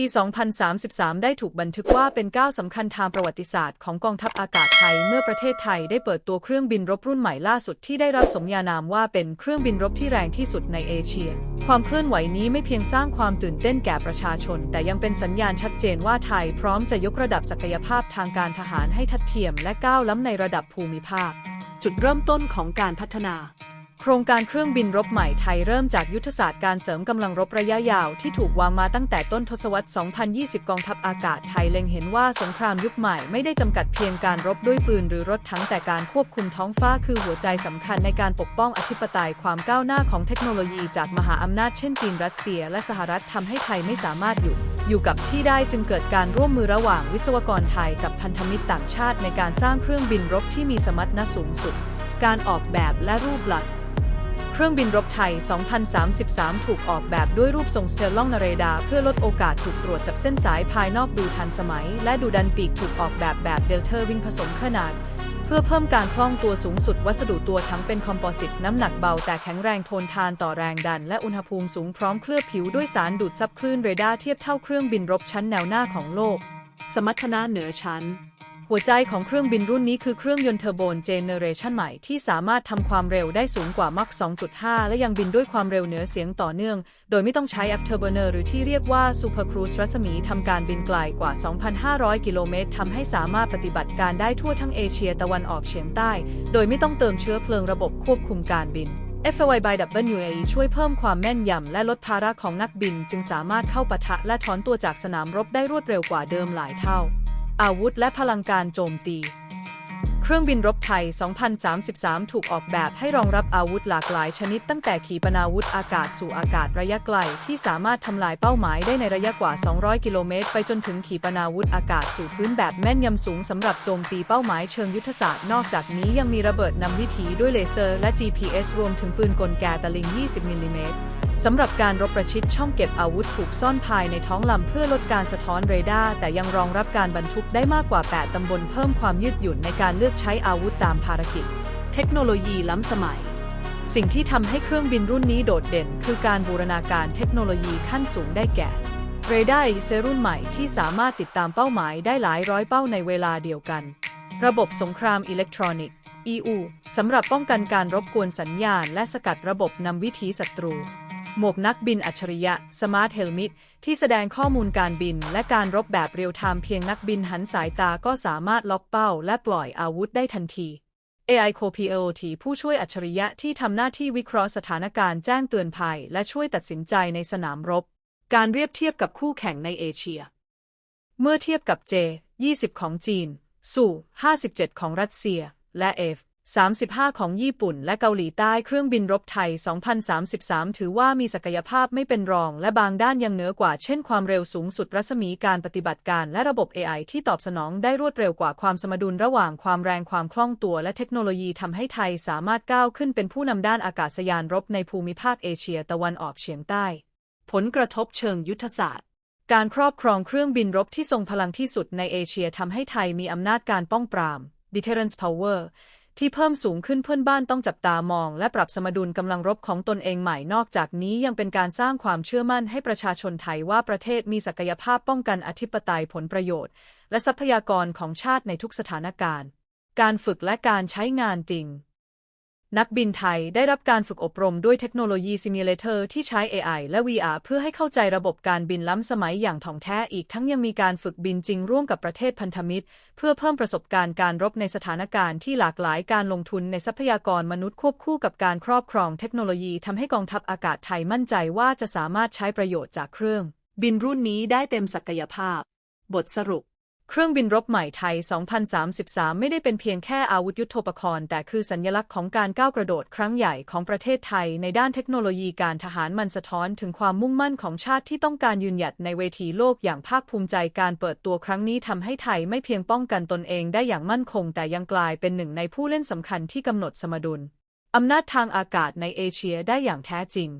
ปี 2033 ได้ถูกบันทึกว่าเป็นก้าวสำคัญทางประวัติศาสตร์ของกองทัพอากาศไทย เมื่อประเทศไทยได้เปิดตัวเครื่องบินรบรุ่นใหม่ล่าสุดที่ได้รับสมญานามว่าเป็นเครื่องบินรบที่แรงที่สุดในเอเชีย ความเคลื่อนไหวนี้ไม่เพียงสร้างความตื่นเต้นแก่ประชาชน แต่ยังเป็นสัญญาณชัดเจนว่าไทยพร้อมจะยกระดับศักยภาพทางการทหารให้ทัดเทียม และก้าวล้ำในระดับภูมิภาค จุดเริ่มต้นของการพัฒนา โครงการเครื่องบินรบใหม่ไทยเริ่มจากยุทธศาสตร์การเสริมกำลังรบระยะยาวที่ถูกวางมาตั้งแต่ต้นทศวรรษ 2020 กองทัพอากาศไทยเล็งเห็นว่าสงครามยุคใหม่ไม่ได้จำกัดเพียงการรบด้วยปืนหรือรถทั้งแต่การควบคุมท้องฟ้าคือหัวใจสำคัญในการปกป้องอธิปไตยความก้าวหน้าของเทคโนโลยีจากมหาอำนาจเช่นจีนรัสเซีย และสหรัฐทำให้ไทยไม่สามารถอยู่อยู่กับที่ได้จึงเกิดการร่วมมือระหว่างวิศวกรไทยกับพันธมิตรต่างชาติในการสร้างเครื่องบินรบที่มีสมรรถนะสูงสุด การออกแบบและรูปลักษณ์ เครื่องบินรบไทย 2033 ถูกออกแบบด้วยรูปทรงสเตลล่องนเรดา เพื่อลดโอกาสถูกตรวจจับเส้นสายภายนอกดูทันสมัย และดูดันปีกถูกออกแบบแบบเดลเทอร์วิ่งผสมขนาด เพื่อเพิ่มการคล่องตัวสูงสุดวัสดุตัวทั้งเป็นคอมโพสิต น้ำหนักเบาแต่แข็งแรงทนทานต่อแรงดัน และอุณหภูมิสูงพร้อมเคลือบผิวด้วยสารดูดซับคลื่นเรดาร์เทียบเท่าเครื่องบินรบชั้นแนวหน้าของโลก สมรรถนะเหนือชั้น หัวใจของเครื่องบินรุ่นนี้คือเครื่องยนต์เทอร์โบนเจเนเรชันใหม่ที่สามารถทำความเร็วได้สูงกว่ามัก 2.5 และยังบินด้วยความเร็วเหนือเสียงต่อเนื่อง โดยไม่ต้องใช้ afterburner หรือที่เรียกว่า Super Cruise รัศมีทำการบินไกลกว่า 2,500 กิโลเมตรทำให้สามารถปฏิบัติการได้ทั่วทั้งเอเชียตะวันออกเฉียงใต้ โดยไม่ต้องเติมเชื้อเพลิงระบบควบคุมการบิน FAY by WAE ช่วยเพิ่มความแม่นยำและลดภาระของนักบิน จึงสามารถเข้าปะทะและถอนตัวจากสนามรบได้รวดเร็วกว่าเดิมหลายเท่า อาวุธและพลังการโจมตี เครื่องบินรบไทย 2033 ถูกออกแบบให้รองรับอาวุธหลากหลายชนิดตั้งแต่ขีปนาวุธอากาศสู่อากาศระยะไกล ที่สามารถทำลายเป้าหมายได้ในระยะกว่า 200 กิโลเมตร ไปจนถึงขีปนาวุธอากาศสู่พื้นแบบแม่นยำสูงสำหรับโจมตีเป้าหมายเชิงยุทธศาสตร์ นอกจากนี้ยังมีระเบิดนำวิถีด้วยเลเซอร์ และ GPS รวมถึงปืนกลแกตะลิง 20 มิลลิเมตร สำหรับการรบประชิดช่องเก็บอาวุธถูกซ่อนภายในท้องลำเพื่อลดการสะท้อนเรดาร์แต่ยังรองรับการบรรทุกได้มากกว่า 8 ตำบลเพิ่มความยืดหยุ่นในการเลือกใช้อาวุธตามภารกิจ เทคโนโลยีล้ำสมัย สิ่งที่ทำให้เครื่องบินรุ่นนี้โดดเด่น คือการบูรณาการเทคโนโลยีขั้นสูงได้แก่เรดาร์เซรุ่นใหม่ที่สามารถติดตามเป้าหมายได้หลายร้อยเป้าในเวลาเดียวกัน ระบบสงครามอิเล็กทรอนิกส์ EU สำหรับป้องกันการรบกวนสัญญาณ และสกัดระบบนำวิถีศัตรู หมวกนักบินอัจฉริยะ Smart Helmet ที่แสดงข้อมูลการบิน และการรบแบบเรียลไทม์เพียงนักบินหันสายตาก็สามารถล็อกเป้า และปล่อยอาวุธได้ทันที AI Co-pilot ผู้ช่วยอัจฉริยะที่ทำหน้าที่วิเคราะห์สถานการณ์แจ้งเตือนภัย และช่วยตัดสินใจในสนามรบ การเรียบเทียบกับคู่แข่งในเอเชีย เมื่อเทียบกับ J 20 ของจีน สู่ 57 ของรัสเซีย และ F 35 ของญี่ปุ่นและเกาหลีใต้เครื่องบินรบไทย 2033 ถือว่ามีศักยภาพไม่เป็นรอง และบางด้านยังเหนือกว่า เช่นความเร็วสูงสุดรัศมีการปฏิบัติการและระบบ AI ที่ตอบสนองได้รวดเร็วกว่าความสมดุลระหว่างความแรงความคล่องตัวและเทคโนโลยีทำให้ไทยสามารถก้าวขึ้นเป็นผู้นำด้านอากาศยานรบในภูมิภาคเอเชียตะวันออกเฉียงใต้ ผลกระทบเชิงยุทธศาสตร์การครอบครองเครื่องบินรบที่ทรงพลังที่สุดในเอเชียทำให้ไทยมีอำนาจการป้องปราม deterrence power ที่เพิ่มสูงขึ้นเพื่อนบ้านต้องจับตามอง และปรับสมดุลกำลังรบของตนเองใหม่นอกจากนี้ยังเป็นการสร้างความเชื่อมั่นให้ประชาชนไทยว่าประเทศมีศักยภาพป้องกันอธิปไตยผลประโยชน์ และทรัพยากรของชาติในทุกสถานการณ์ การฝึกและการใช้งานจริง นักบินไทยได้รับการฝึกอบรมด้วยเทคโนโลยีซิมูเลเตอร์ที่ใช้ AI และ VR เพื่อให้เข้าใจระบบการบินล้ำสมัยอย่างถ่องแท้อีกทั้งยังมีการฝึกบินจริงร่วมกับประเทศพันธมิตร เพื่อเพิ่มประสบการณ์การรบในสถานการณ์ที่หลากหลายการลงทุนในทรัพยากรมนุษย์ควบคู่กับการครอบครองเทคโนโลยีทำให้กองทัพอากาศไทยมั่นใจว่าจะสามารถใช้ประโยชน์จากเครื่อง บินรุ่นนี้ได้เต็มศักยภาพ บทสรุป เครื่องบินรบใหม่ไทย 2033 ไม่ได้เป็นเพียงแค่อาวุธยุทโธปกรณ์ แต่คือสัญลักษณ์ของการก้าวกระโดดครั้งใหญ่ของประเทศไทย ในด้านเทคโนโลยีการทหารมันสะท้อนถึงความมุ่งมั่นของชาติที่ต้องการยืนหยัดในเวทีโลกอย่างภาคภูมิใจการเปิดตัวครั้งนี้ทำให้ไทยไม่เพียงป้องกันตนเองได้อย่างมั่นคง แต่ยังกลายเป็นหนึ่งในผู้เล่นสำคัญที่กำหนดสมดุลอำนาจทางอากาศในเอเชียได้อย่างแท้จริง